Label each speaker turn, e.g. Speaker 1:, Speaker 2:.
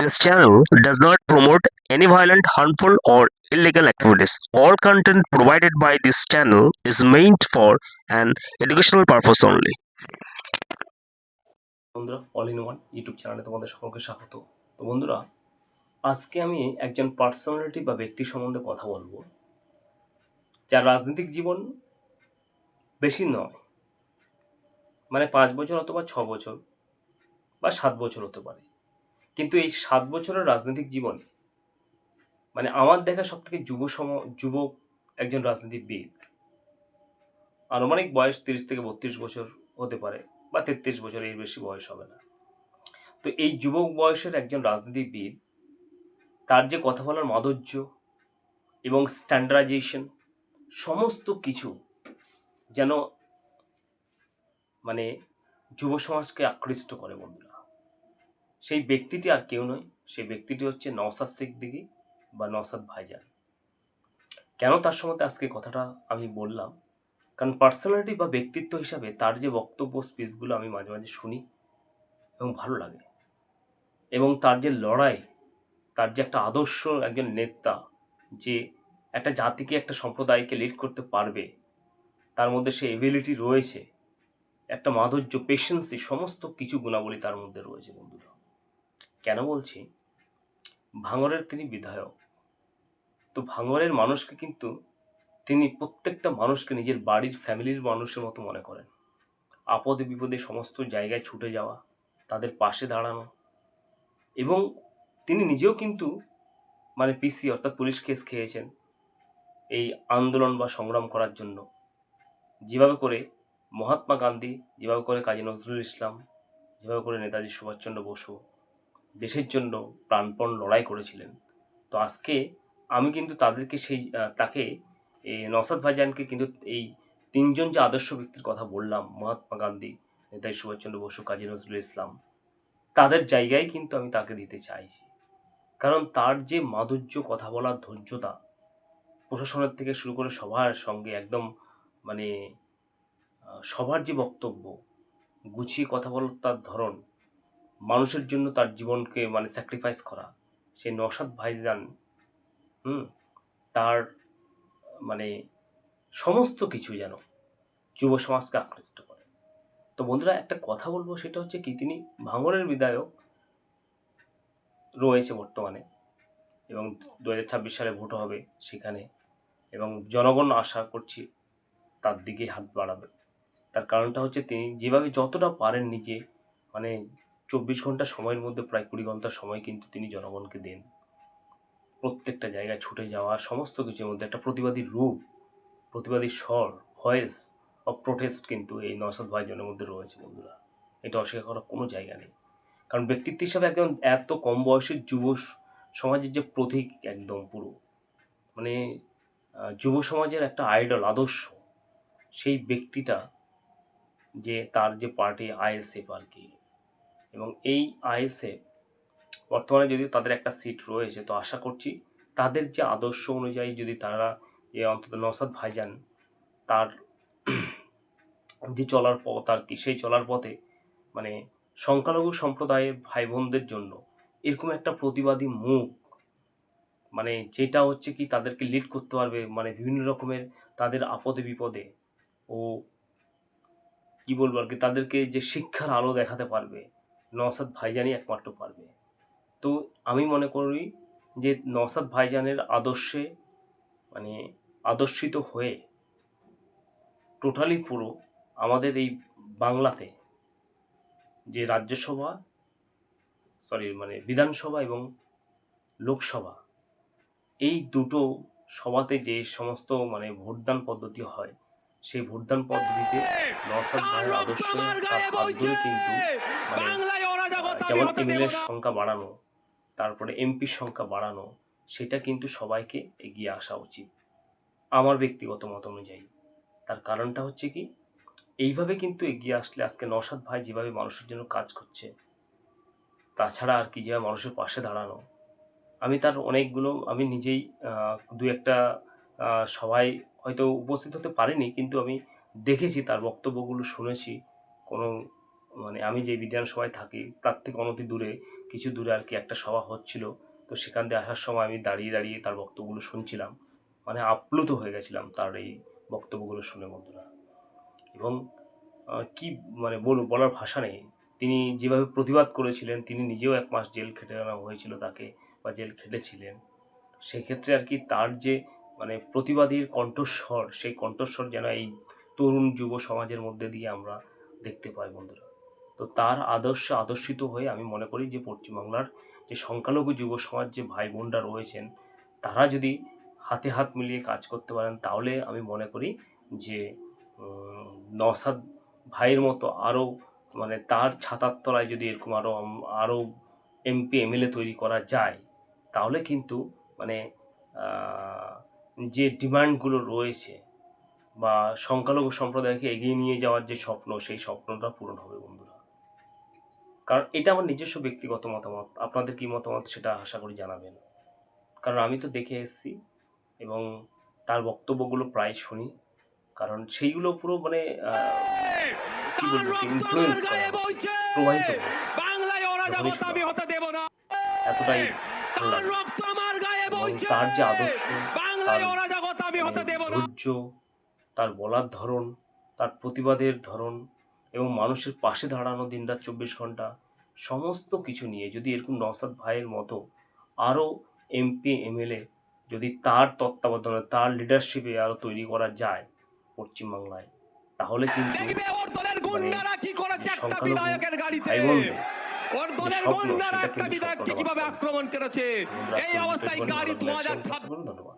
Speaker 1: This channel does not promote any violent, harmful, or illegal activities. All content provided by this channel is meant for an educational purpose only.
Speaker 2: বন্ধুরা all in one YouTube চ্যানেলে তোমাদের সকলকে স্বাগত তো বন্ধুরা আজকে আমি একজন পার্সোনালিটি বা ব্যক্তি সম্বন্ধে কথা বলব যার রাজনৈতিক জীবন বেশি নয় মানে পাঁচ বছর অথবা ছ বছর বা সাত বছর হতে পারে কিন্তু এই সাত বছরের রাজনৈতিক জীবনে মানে আমার দেখা সব থেকে যুব সম, যুবক একজন রাজনীতিবিদ, আনুমানিক বয়স তিরিশ থেকে বত্রিশ বছর হতে পারে বা তেত্রিশ বছর এর বেশি বয়স হবে না। তো এই যুবক বয়সের একজন রাজনীতিবিদ, তার যে কথা বলার মাধুর্য এবং স্ট্যান্ডার্ডাইজেশন সমস্ত কিছু যেন মানে যুব সমাজকে আকৃষ্ট করে বন্ধুরা। সেই ব্যক্তিটি আর কেউ নয়, সেই ব্যক্তিটি হচ্ছে নওসাদ সিদ্দিকী বা নওসাদ ভাইজান। কেন তার সম্বন্ধে আজকে কথাটা আমি বললাম? কারণ পার্সোনালিটি বা ব্যক্তিত্ব হিসাবে তার যে বক্তব্য স্পিচগুলো আমি মাঝে মাঝে শুনি এবং ভালো লাগে। এবং তার যে লড়াই, তার যে একটা আদর্শ একজন নেতা যে একটা জাতিকে, একটা সম্প্রদায়কে লিড করতে পারবে, তার মধ্যে সে এবিলিটি রয়েছে, একটা মাধুর্য পেশেন্সি সমস্ত কিছু গুণাবলী তার মধ্যে রয়েছে বন্ধুরা। কেন বলছি? ভাঙরের তিনি বিধায়ক। তো ভাঙরের মানুষকে কিন্তু তিনি প্রত্যেকটা মানুষকে নিজের বাড়ির ফ্যামিলির মানুষের মতো মনে করেন। আপদে বিপদে সমস্ত জায়গায় ছুটে যাওয়া, তাদের পাশে দাঁড়ানো এবং তিনি নিজেও কিন্তু মানে পিসি অর্থাৎ পুলিশ কেস খেয়েছেন এই আন্দোলন বা সংগ্রাম করার জন্য। যেভাবে করে মহাত্মা গান্ধী, যেভাবে করে কাজী নজরুল ইসলাম, যেভাবে করে নেতাজি সুভাষচন্দ্র বসু দেশের জন্য প্রাণপণ লড়াই করেছিলেন। তো আজকে আমি কিন্তু তাদেরকে সেই তাকে নসাদ ভাইজানকে কিন্তু এই তিনজন যে আদর্শ ব্যক্তির কথা বললাম, মহাত্মা গান্ধী, নেতাজি সুভাষচন্দ্র বসু, কাজী নজরুল ইসলাম, তাদের জায়গায় কিন্তু আমি তাকে দিতে চাইছি। কারণ তার যে মাধুর্য, কথা বলার ধৈর্যতা, প্রশাসনের থেকে শুরু করে সবার সঙ্গে একদম মানে সবার যে বক্তব্য, গুছিয়ে কথা বলার তার ধরন মানুষের জন্য তার জীবনকে মানে স্যাক্রিফাইস করা। সে নসাদ ভাইজান, হুম, তার মানে সমস্ত কিছু যেন যুব সমাজকে আকৃষ্ট করে। তো বন্ধুরা, একটা কথা বলব, সেটা হচ্ছে কি, তিনি ভাঙরের বিধায়ক রয়েছে বর্তমানে এবং দু হাজার ছাব্বিশ সালে ভোট হবে সেখানে এবং জনগণ আশা করছি তার দিকে হাত বাড়াবে। তার কারণটা হচ্ছে তিনি যেভাবে যতটা পারেন নিজে মানে চব্বিশ ঘণ্টা সময়ের মধ্যে, প্রায় কুড়ি ঘণ্টা সময় কিন্তু তিনি জনগণকে দেন। প্রত্যেকটা জায়গায় ছুটে যাওয়া, সমস্ত কিছুর মধ্যে একটা প্রতিবাদী রূপ, প্রতিবাদী স্বর ভয়েস অফ প্রোটেস্ট কিন্তু এই নসাদ ভাইজনের মধ্যে রয়েছে বন্ধুরা। এটা অস্বীকার করার কোনো জায়গা নেই। কারণ ব্যক্তিত্ব হিসাবে একদম এত কম বয়সের যুব সমাজের যে প্রতীক একদম পুরো। মানে যুব সমাজের একটা আইডল আদর্শ, সেই ব্যক্তিটা যে তার যে পার্টি আইএসএফ আর কি এবং এই আইএসএফ বর্তমানে যদি তাদের একটা সিট রয়েছে, তো আশা করছি তাদের যে আদর্শ অনুযায়ী যদি তারা যে অন্তত নসাদ ভাইজান তার যে চলার পথ আর কি সেই চলার পথে মানে সংখ্যালঘু সম্প্রদায়ের ভাই বোনদের জন্য এরকম একটা প্রতিবাদী মুখ মানে যেটা হচ্ছে কি তাদেরকে লিড করতে পারবে মানে বিভিন্ন রকমের তাদের আপদে বিপদে ও কী বলব আর কি, তাদেরকে যে শিক্ষার আলো দেখাতে পারবে নসাদ ভাইজানই একমাত্র পারবে। তো আমি মনে করি যে নসাদ ভাইজানের আদর্শে মানে আদর্শিত হয়ে টোটালি পুরো আমাদের এই বাংলাতে যে রাজ্যসভা, সরি মানে বিধানসভা এবং লোকসভা, এই দুটো সভাতে যে সমস্ত মানে ভোটদান পদ্ধতি হয়, সেই ভোটদান পদ্ধতিতে নসাদ ভাইয়ের আদর্শ কিন্তু মানে যেমন এমএলএ সংখ্যা বাড়ানো তারপরে এমপির সংখ্যা বাড়ানো সেটা কিন্তু সবাইকে এগিয়ে আসা উচিত। আমার ব্যক্তিগত মত অনুযায়ী। তার কারণটা হচ্ছে কি এইভাবে কিন্তু এগিয়ে আসলে আজকে নসাদ ভাই যেভাবে মানুষের জন্য কাজ করছে তাছাড়া আর কি যেভাবে মানুষের পাশে দাঁড়ানো আমি তার অনেকগুলো আমি নিজেই দু একটা সবাই হয়তো উপস্থিত হতে পারিনি কিন্তু আমি দেখেছি তার বক্তব্যগুলো শুনেছি কোনো মানে আমি যে বিধানসভায় থাকি, তার থেকে অনতি দূরে, কিছু দূরে আর কি একটা সভা হচ্ছিল। তো সেখান দিয়ে আসার সময় আমি দাঁড়িয়ে দাঁড়িয়ে তার বক্তব্যগুলো শুনছিলাম। মানে আপ্লুত হয়ে গেছিলাম তার এই বক্তব্যগুলো শুনে বন্ধুরা। এবং কি মানে বলব বলার ভাষা নেই। তিনি যেভাবে প্রতিবাদ করেছিলেন, তিনি নিজেও এক মাস জেল খেটে নেওয়া হয়েছিল তাকে বা জেল খেটেছিলেন। সেক্ষেত্রে আর কি তার যে মানে প্রতিবাদীর কণ্ঠস্বর, সেই কণ্ঠস্বর যেন এই তরুণ যুব সমাজের মধ্যে দিয়ে আমরা দেখতে পাই বন্ধুরা। তো তার আদর্শে আদর্শিত হয়ে আমি মনে করি যে পশ্চিমবাংলার যে সংখ্যালঘু যুব সমাজ যে ভাই বোনরা রয়েছেন তারা যদি হাতে হাত মিলিয়ে কাজ করতে পারেন তাহলে আমি মনে করি যে উম, নওসাদ ভাইয়ের মতো আরও মানে তার ছাতার তলায় যদি এরকম আরও আরও এমপি এমএলএ তৈরি করা যায় তাহলে কিন্তু মানে যে ডিমান্ডগুলো রয়েছে বা সংখ্যালঘু সম্প্রদায়কে এগিয়ে নিয়ে যাওয়ার যে স্বপ্ন সেই স্বপ্নটা পূরণ হবে বন্ধুরা। কারণ এটা আমার নিজস্ব ব্যক্তিগত মতামত। আপনাদের কি মতামত সেটা আশা করি জানাবেন। কারণ আমি তো দেখে এসেছি এবং তার বক্তব্যগুলো প্রায় শুনি। কারণ সেইগুলো পুরো মানে কি বলব ইনফ্লুয়েন্স করে প্রবাহিত এতটাই
Speaker 3: তার
Speaker 2: যে আদর্শ তার মানে ধৈর্য তার বলার ধরন তার প্রতিবাদের ধরন এবং মানুষের পাশে দাঁড়ানো দিনরাত চব্বিশ ঘণ্টা সমস্ত কিছু নিয়ে যদি এরকম নওসাদ ভাইয়ের মতো আরও এমপি এমএলএ যদি তার তত্ত্বাবধানে তার লিডারশিপে আরও তৈরি করা যায় পশ্চিমবাংলায় তাহলে কিন্তু মানে ধন্যবাদ।